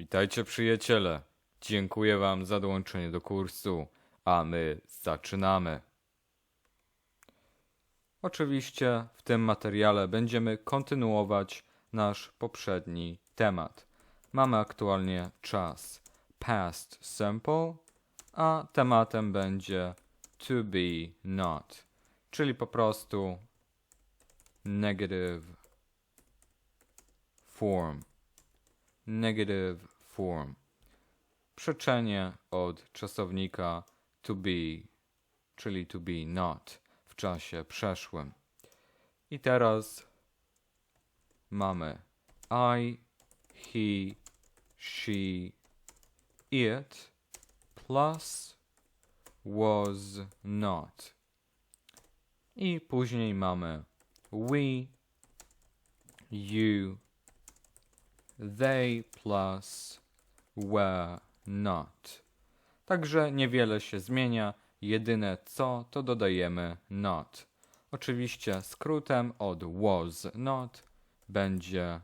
Witajcie przyjaciele. Dziękuję wam za dołączenie do kursu, a my zaczynamy. Oczywiście w tym materiale będziemy kontynuować nasz poprzedni temat. Mamy aktualnie czas past simple, a tematem będzie to be not, czyli po prostu negative form. Negative form. Przeczenie od czasownika to be, czyli to be not w czasie przeszłym. I teraz mamy I, he, she, it plus was not. I później mamy we, you, they plus were not. Także niewiele się zmienia, jedyne co to dodajemy not. Oczywiście skrótem od was not będzie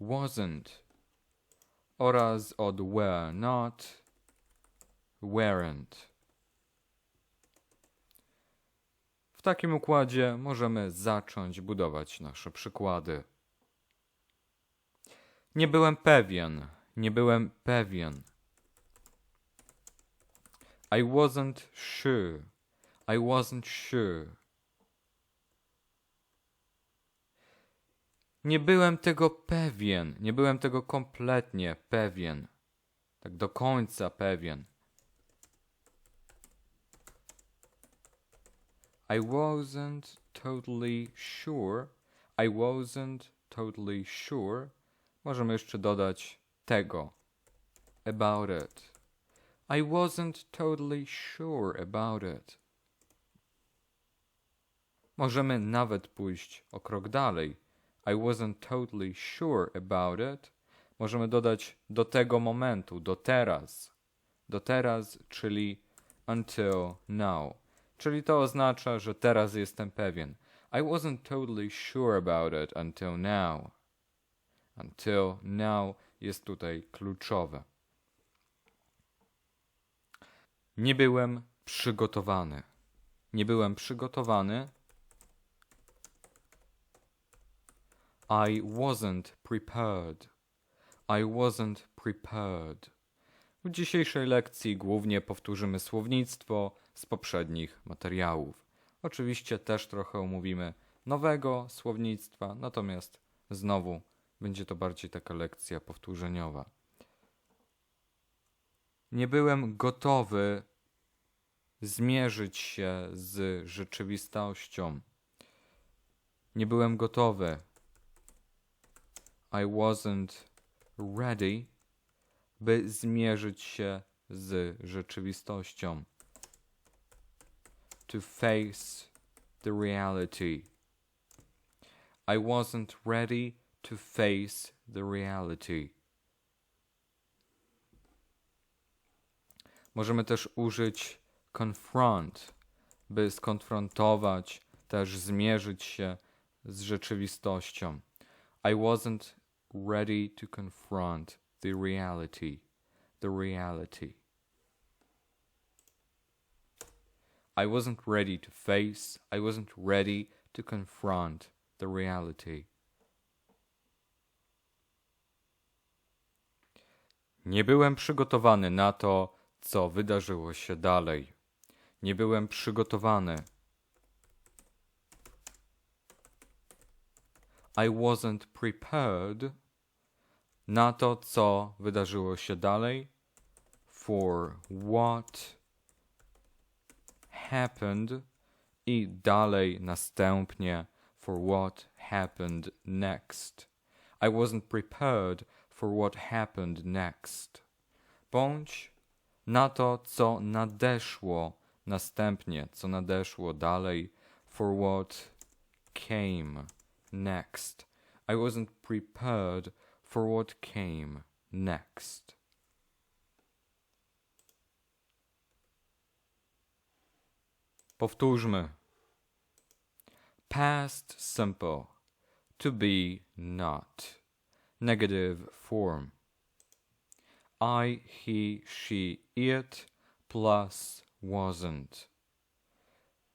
wasn't oraz od were not weren't. W takim układzie możemy zacząć budować nasze przykłady. Nie byłem pewien. Nie byłem pewien. I wasn't sure. I wasn't sure. Nie byłem tego pewien. Nie byłem tego kompletnie pewien. Tak do końca pewien. I wasn't totally sure. I wasn't totally sure. Możemy jeszcze dodać tego. About it. I wasn't totally sure about it. Możemy nawet pójść o krok dalej. I wasn't totally sure about it. Możemy dodać do tego momentu, do teraz. Do teraz, czyli until now. Czyli to oznacza, że teraz jestem pewien. I wasn't totally sure about it until now. Until now jest tutaj kluczowe. Nie byłem przygotowany. Nie byłem przygotowany. I wasn't prepared. I wasn't prepared. W dzisiejszej lekcji głównie powtórzymy słownictwo z poprzednich materiałów. Oczywiście też trochę omówimy nowego słownictwa, natomiast znowu będzie to bardziej taka lekcja powtórzeniowa. Nie byłem gotowy zmierzyć się z rzeczywistością. Nie byłem gotowy. I wasn't ready, by zmierzyć się z rzeczywistością. To face the reality. I wasn't ready to face the reality. Możemy też użyć confront, by skonfrontować, też zmierzyć się z rzeczywistością. I wasn't ready to confront the reality. The reality. I wasn't ready to face, I wasn't ready to confront the reality. Nie byłem przygotowany na to, co wydarzyło się dalej. Nie byłem przygotowany. I wasn't prepared na to, co wydarzyło się dalej. For what happened i dalej następnie for what happened next. I wasn't prepared for what happened next. Bądź na to, co nadeszło następnie, co nadeszło dalej, for what came next. I wasn't prepared for what came next. Powtórzmy. Past simple. To be not. Negative form. I, he, she, it plus wasn't.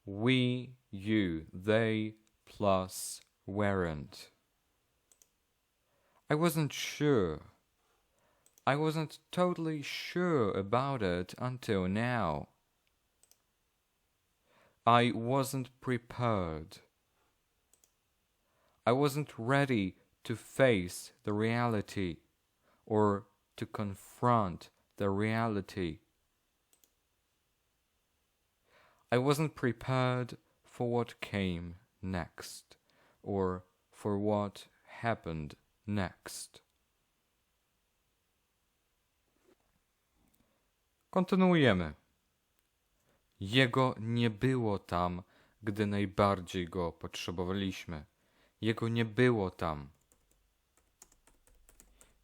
We, you, they plus weren't. I wasn't sure. I wasn't totally sure about it until now. I wasn't prepared. I wasn't ready to face the reality or to confront the reality. I wasn't prepared for what came next or for what happened next. Kontynuujemy. Jego nie było tam, gdy najbardziej go potrzebowaliśmy. Jego nie było tam.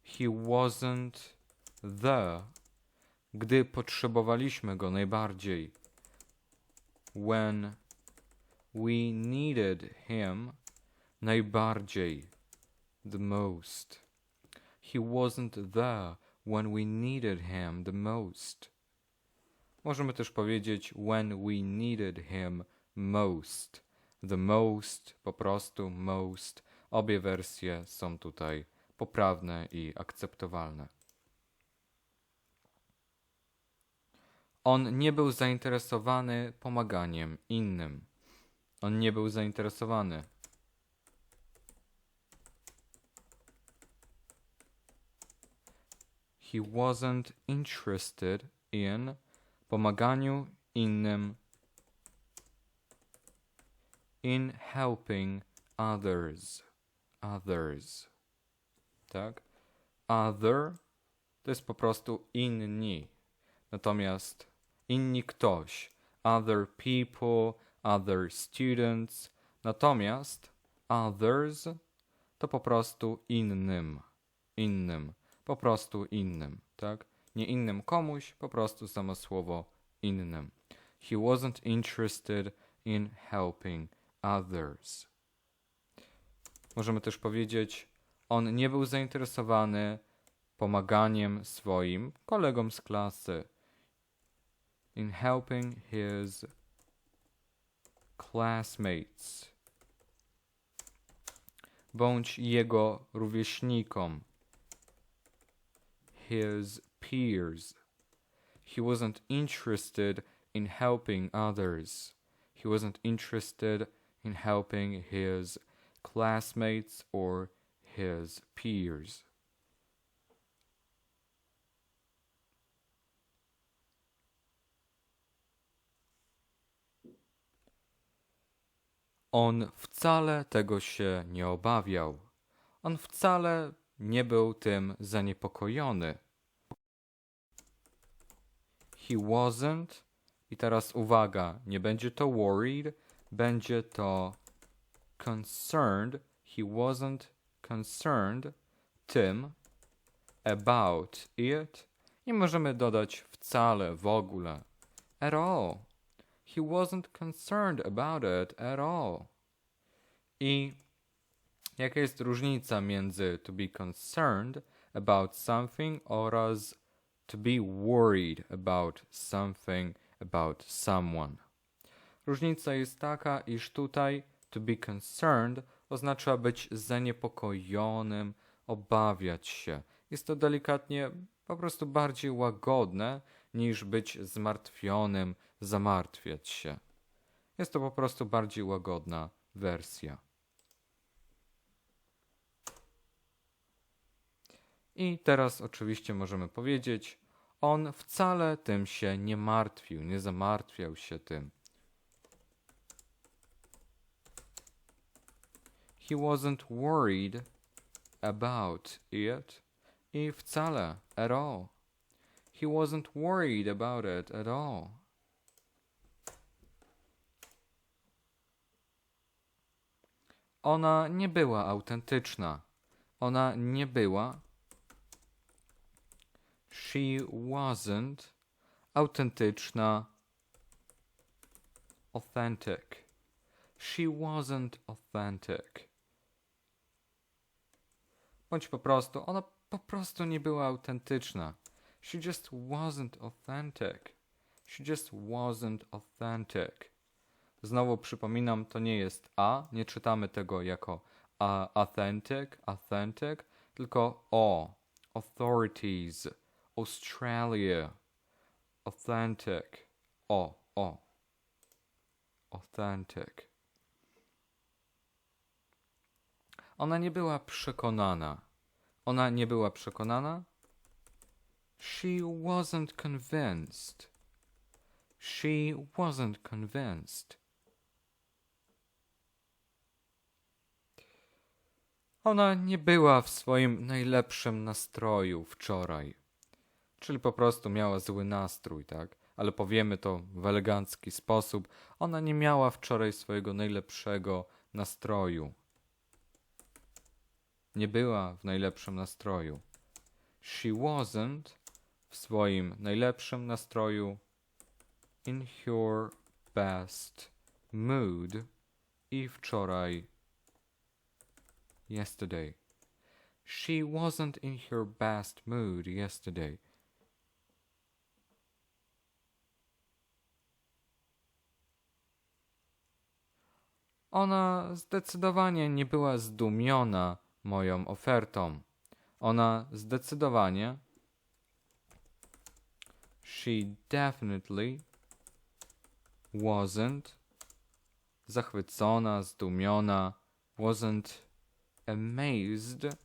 He wasn't there, gdy potrzebowaliśmy go najbardziej. When we needed him najbardziej. The most. He wasn't there when we needed him the most. Możemy też powiedzieć when we needed him most. The most, po prostu most. Obie wersje są tutaj poprawne i akceptowalne. On nie był zainteresowany pomaganiem innym. On nie był zainteresowany. He wasn't interested in pomaganiu innym in helping others. Others. Tak? Other to jest po prostu inni. Natomiast inni ktoś. Other people, other students. Natomiast others to po prostu innym. Innym. Po prostu innym. Tak? Nie innym komuś, po prostu samo słowo innym. He wasn't interested in helping others. Możemy też powiedzieć, on nie był zainteresowany pomaganiem swoim kolegom z klasy. In helping his classmates. Bądź jego rówieśnikom. His peers. He wasn't interested in helping others. He wasn't interested in helping his classmates or his peers. On wcale tego się nie obawiał. On wcale nie był tym zaniepokojony. He wasn't. I teraz uwaga, nie będzie to worried, będzie to concerned. He wasn't concerned tym about it. Nie możemy dodać wcale, w ogóle. At all. He wasn't concerned about it at all. I jaka jest różnica między to be concerned about something oraz to be worried about something, about someone. Różnica jest taka, iż tutaj to be concerned oznacza być zaniepokojonym, obawiać się. Jest to delikatnie po prostu bardziej łagodne niż być zmartwionym, zamartwiać się. Jest to po prostu bardziej łagodna wersja. I teraz oczywiście możemy powiedzieć, on wcale tym się nie martwił, nie zamartwiał się tym. He wasn't worried about it i wcale at all. He wasn't worried about it at all. Ona nie była autentyczna. Ona nie była. She wasn't autentyczna. Authentic. She wasn't authentic. Bądź po prostu, ona po prostu nie była autentyczna. She just wasn't authentic. She just wasn't authentic. Znowu przypominam, to nie jest a, nie czytamy tego jako a, authentic, authentic, tylko o. Authorities, Australia, authentic, o, o. Authentic. Ona nie była przekonana. Ona nie była przekonana? She wasn't convinced. She wasn't convinced. Ona nie była w swoim najlepszym nastroju wczoraj. Czyli po prostu miała zły nastrój, tak? Ale powiemy to w elegancki sposób. Ona nie miała wczoraj swojego najlepszego nastroju. Nie była w najlepszym nastroju. She wasn't w swoim najlepszym nastroju in her best mood i wczoraj yesterday. She wasn't in her best mood yesterday. Ona zdecydowanie nie była zdumiona moją ofertą. Ona zdecydowanie. She definitely wasn't zachwycona, zdumiona, wasn't amazed,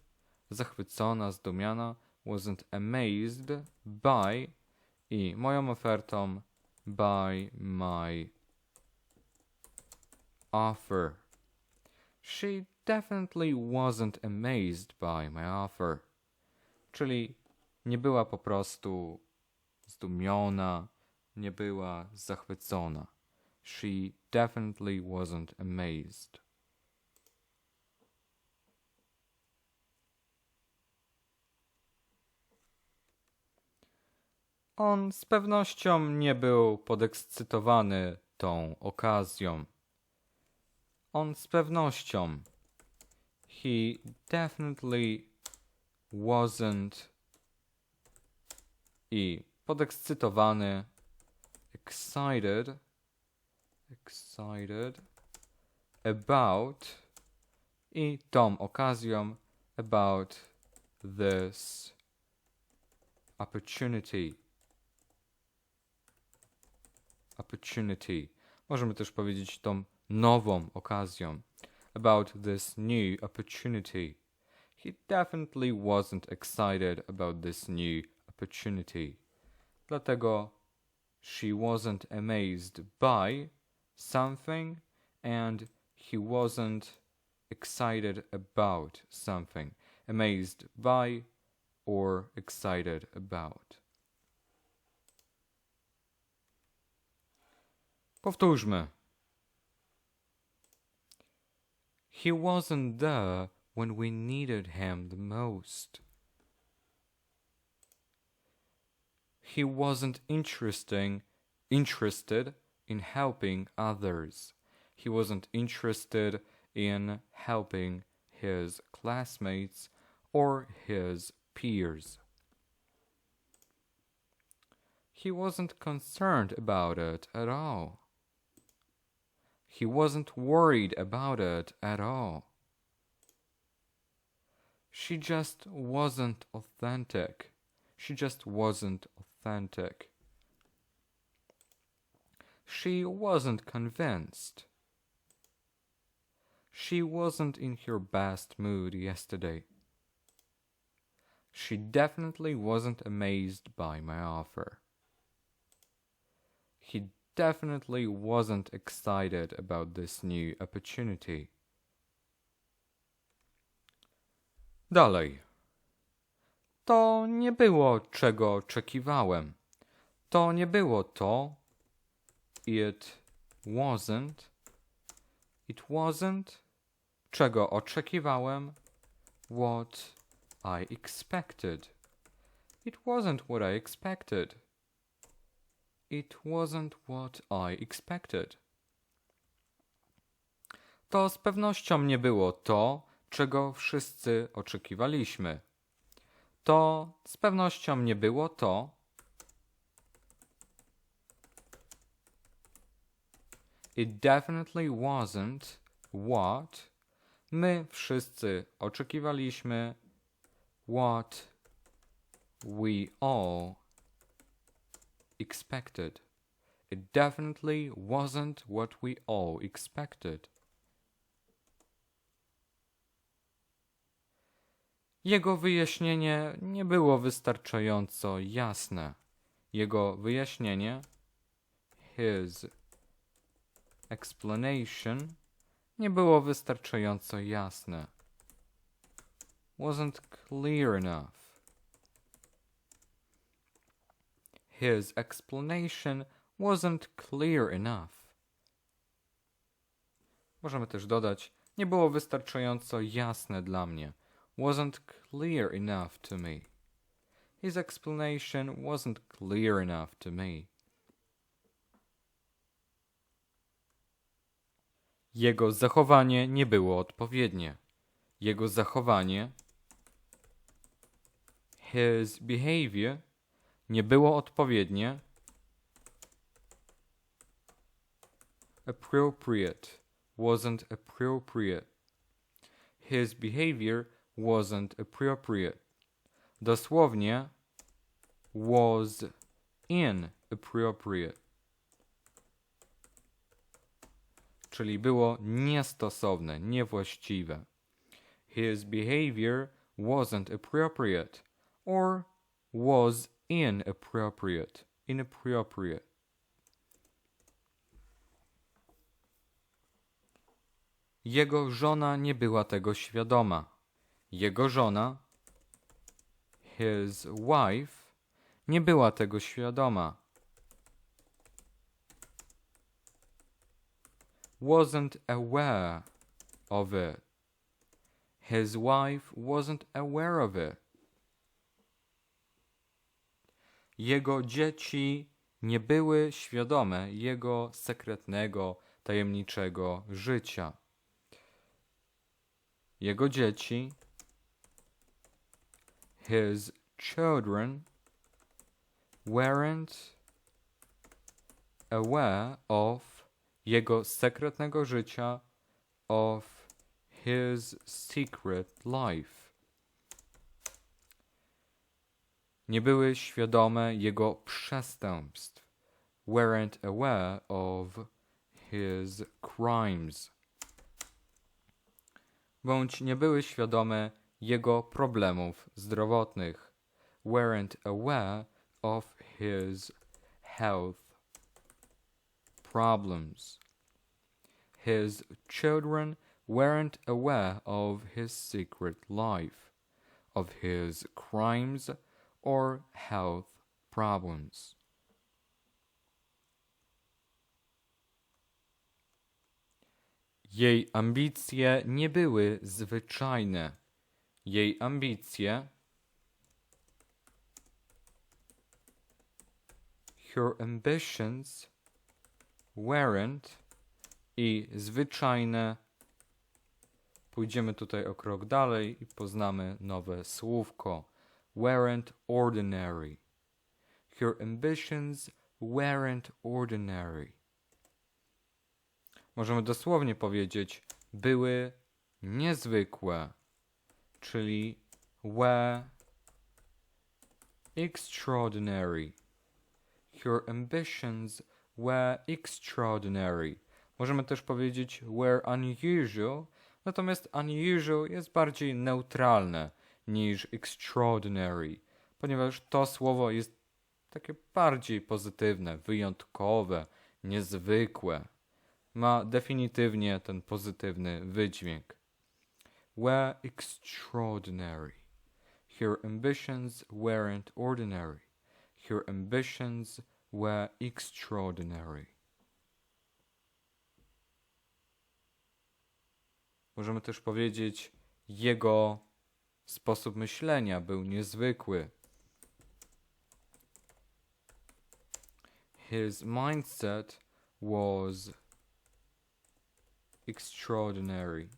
zachwycona, zdumiona, wasn't amazed by i moją ofertą by my offer. She definitely wasn't amazed by my offer. Czyli nie była po prostu zdumiona, nie była zachwycona. She definitely wasn't amazed. On z pewnością nie był podekscytowany tą okazją. On z pewnością. He definitely wasn't i podekscytowany excited excited about i tą okazją about this opportunity opportunity. Możemy też powiedzieć tą nową okazją. About this new opportunity. He definitely wasn't excited about this new opportunity. Dlatego she wasn't amazed by something and he wasn't excited about something. Amazed by or excited about. Powtórzmy. He wasn't there when we needed him the most. He wasn't interesting, interested in helping others. He wasn't interested in helping his classmates or his peers. He wasn't concerned about it at all. He wasn't worried about it at all. She just wasn't authentic. She just wasn't authentic. She wasn't convinced. She wasn't in her best mood yesterday. She definitely wasn't amazed by my offer. He definitely wasn't excited about this new opportunity. Dalej. To nie było, czego oczekiwałem. To nie było to. It wasn't. It wasn't. Czego oczekiwałem. What I expected. It wasn't what I expected. It wasn't what I expected. To z pewnością nie było to, czego wszyscy oczekiwaliśmy. To z pewnością nie było to. It definitely wasn't what my wszyscy oczekiwaliśmy what we all expected. It definitely wasn't what we all expected. Jego wyjaśnienie nie było wystarczająco jasne. Jego wyjaśnienie, his explanation, nie było wystarczająco jasne. Wasn't clear enough. His explanation wasn't clear enough. Możemy też dodać, nie było wystarczająco jasne dla mnie. Wasn't clear enough to me. His explanation wasn't clear enough to me. Jego zachowanie nie było odpowiednie. Jego zachowanie, his behavior, było odpowiednie. Appropriate wasn't appropriate. His behavior wasn't appropriate. Dosłownie was inappropriate. Czyli było niestosowne, niewłaściwe. His behavior wasn't appropriate or was inappropriate. Inappropriate. Jego żona nie była tego świadoma. Jego żona, his wife, nie była tego świadoma. Wasn't aware of it. His wife wasn't aware of it. Jego dzieci nie były świadome jego sekretnego, tajemniczego życia. Jego dzieci, his children, weren't aware of jego sekretnego życia, of his secret life. Nie były świadome jego przestępstw, weren't aware of his crimes. Bądź nie były świadome jego problemów zdrowotnych, weren't aware of his health problems. His children weren't aware of his secret life, of his crimes or health problems. Jej ambicje nie były zwyczajne. Jej ambicje her ambitions weren't i zwyczajne Pójdziemy tutaj o krok dalej i poznamy nowe słówko. Weren't ordinary. Her ambitions weren't ordinary. Możemy dosłownie powiedzieć, były niezwykłe, czyli were extraordinary. Her ambitions were extraordinary. Możemy też powiedzieć were unusual, natomiast unusual jest bardziej neutralne niż extraordinary, ponieważ to słowo jest takie bardziej pozytywne, wyjątkowe, niezwykłe. Ma definitywnie ten pozytywny wydźwięk. Were extraordinary. Her ambitions weren't ordinary. Her ambitions were extraordinary. Możemy też powiedzieć, jego sposób myślenia był niezwykły. His mindset was extraordinary.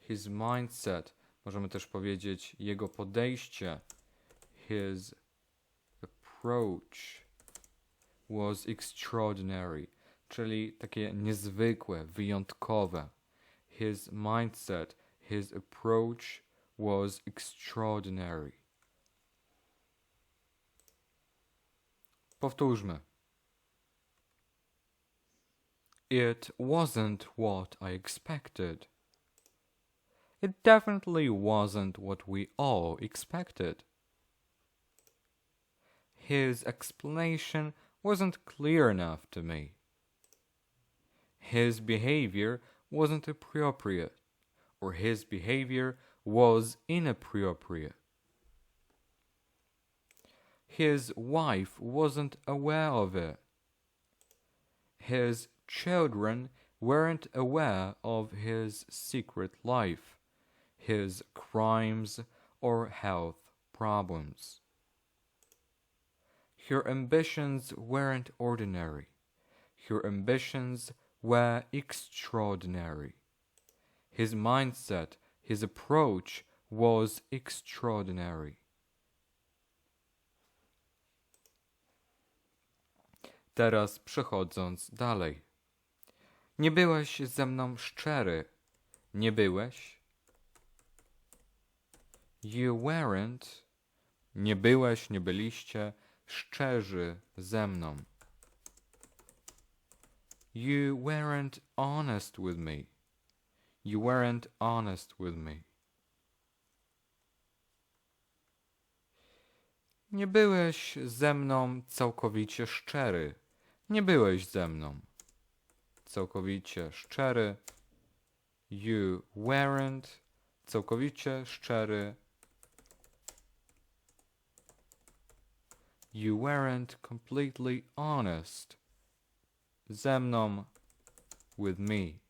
His mindset. Możemy też powiedzieć jego podejście. His approach was extraordinary, czyli takie niezwykłe, wyjątkowe. His mindset, his approach was extraordinary. Powtórzmy. It wasn't what I expected. It definitely wasn't what we all expected. His explanation wasn't clear enough to me. His behavior wasn't appropriate, or his behavior was inappropriate. His wife wasn't aware of it. His children weren't aware of his secret life, his crimes, or health problems. Her ambitions weren't ordinary. Her ambitions were extraordinary. His mindset, his approach was extraordinary. Teraz przechodząc dalej. Nie byłeś ze mną szczery. Nie byłeś? You weren't. Nie byłeś, nie byliście szczerzy ze mną. You weren't honest with me. You weren't honest with me. Nie byłeś ze mną całkowicie szczery. Nie byłeś ze mną całkowicie szczery. You weren't całkowicie szczery. You weren't completely honest ze mną with me.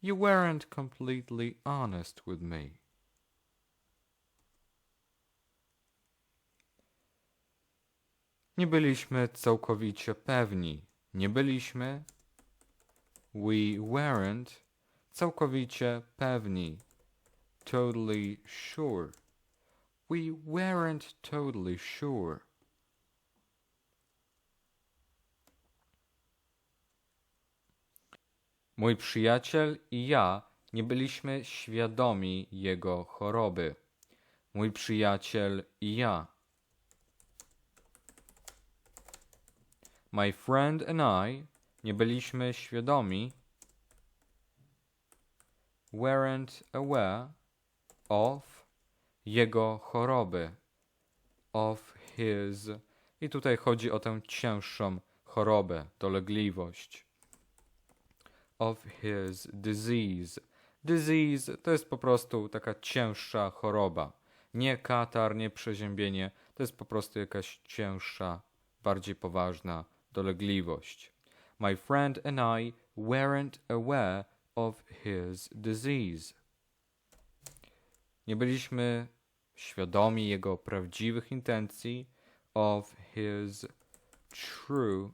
You weren't completely honest with me. Nie byliśmy całkowicie pewni. Nie byliśmy. We weren't całkowicie pewni. Totally sure. We weren't totally sure. Mój przyjaciel i ja nie byliśmy świadomi jego choroby. Mój przyjaciel i ja. My friend and I nie byliśmy świadomi weren't aware of jego choroby of his i tutaj chodzi o tę cięższą chorobę, dolegliwość of his disease. Disease to jest po prostu taka cięższa choroba. Nie katar, nie przeziębienie, to jest po prostu jakaś cięższa, bardziej poważna dolegliwość. My friend and I weren't aware of his disease. Nie byliśmy świadomi jego prawdziwych intencji, of his true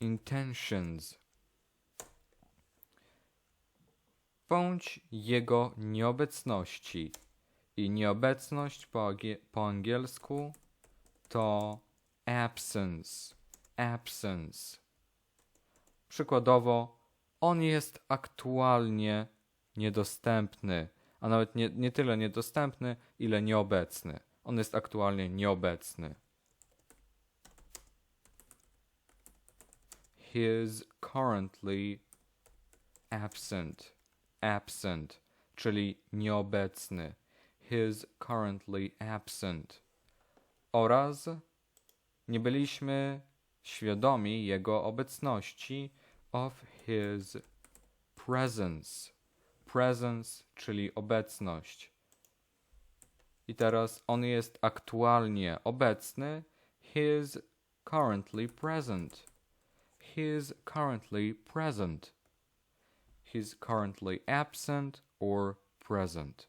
intentions. Bądź jego nieobecności. I nieobecność po, po angielsku to absence. Absence. Przykładowo, on jest aktualnie niedostępny, a nawet nie, nie tyle niedostępny, ile nieobecny. On jest aktualnie nieobecny. He is currently absent absent, czyli nieobecny. He's currently absent. Oraz nie byliśmy świadomi jego obecności of his presence. Presence, czyli obecność. I teraz on jest aktualnie obecny. He is currently present. He is currently present he's currently absent or present.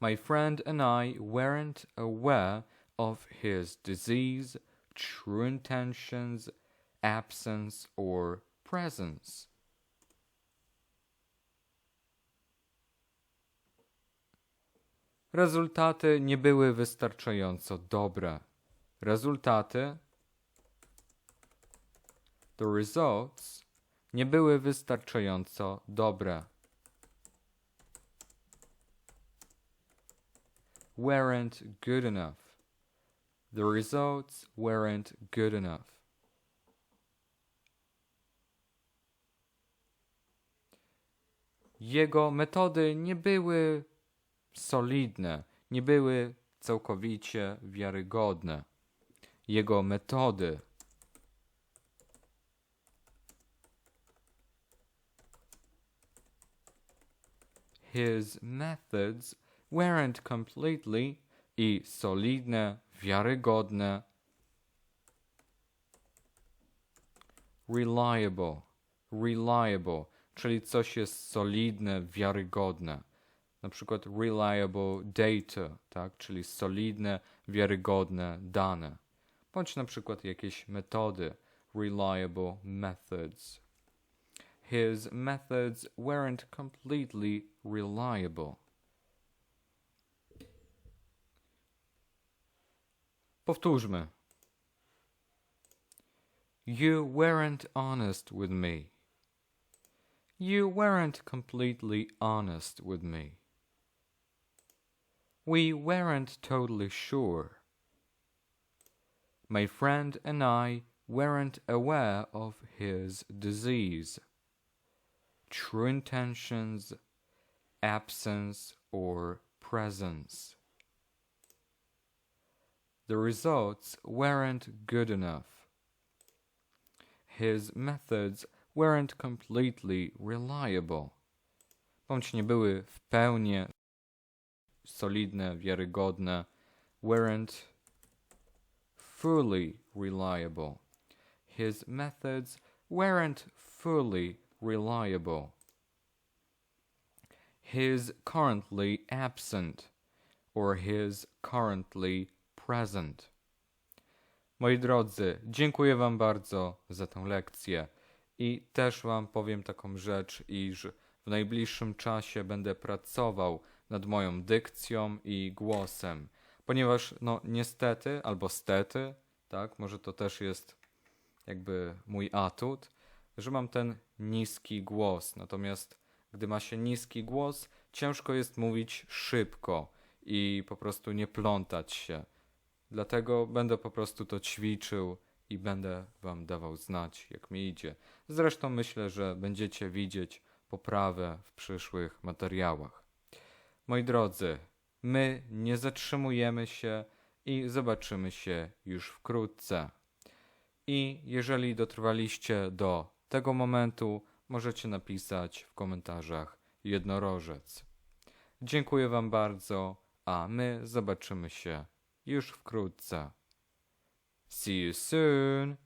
My friend and I weren't aware of his disease, true intentions, absence, or presence. Rezultaty nie były wystarczająco dobre. Rezultaty The results nie były wystarczająco dobre. Weren't good enough. The results weren't good enough. Jego metody nie były solidne, nie były całkowicie wiarygodne. Jego metody his methods weren't completely i solidne, wiarygodne, reliable, reliable, czyli coś jest solidne, wiarygodne. Na przykład reliable data, tak, czyli solidne, wiarygodne dane. Bądź na przykład jakieś metody, reliable methods. His methods weren't completely reliable. Powtórzmy. You weren't honest with me. You weren't completely honest with me. We weren't totally sure. My friend and I weren't aware of his disease. True intentions, absence, or presence. The results weren't good enough. His methods weren't completely reliable. Bądź nie były w pełni solidne, wiarygodne, weren't fully reliable. His methods weren't fully reliable. His currently absent or his currently present. Moi drodzy, dziękuję Wam bardzo za tę lekcję i też Wam powiem taką rzecz, iż w najbliższym czasie będę pracował nad moją dykcją i głosem, ponieważ no niestety albo stety, tak, może to też jest jakby mój atut, że mam ten niski głos. Natomiast gdy ma się niski głos, ciężko jest mówić szybko i po prostu nie plątać się. Dlatego będę po prostu to ćwiczył i będę Wam dawał znać, jak mi idzie. Zresztą myślę, że będziecie widzieć poprawę w przyszłych materiałach. Moi drodzy, my nie zatrzymujemy się i zobaczymy się już wkrótce. I jeżeli dotrwaliście do tego momentu, możecie napisać w komentarzach jednorożec. Dziękuję Wam bardzo, a my zobaczymy się już wkrótce. See you soon!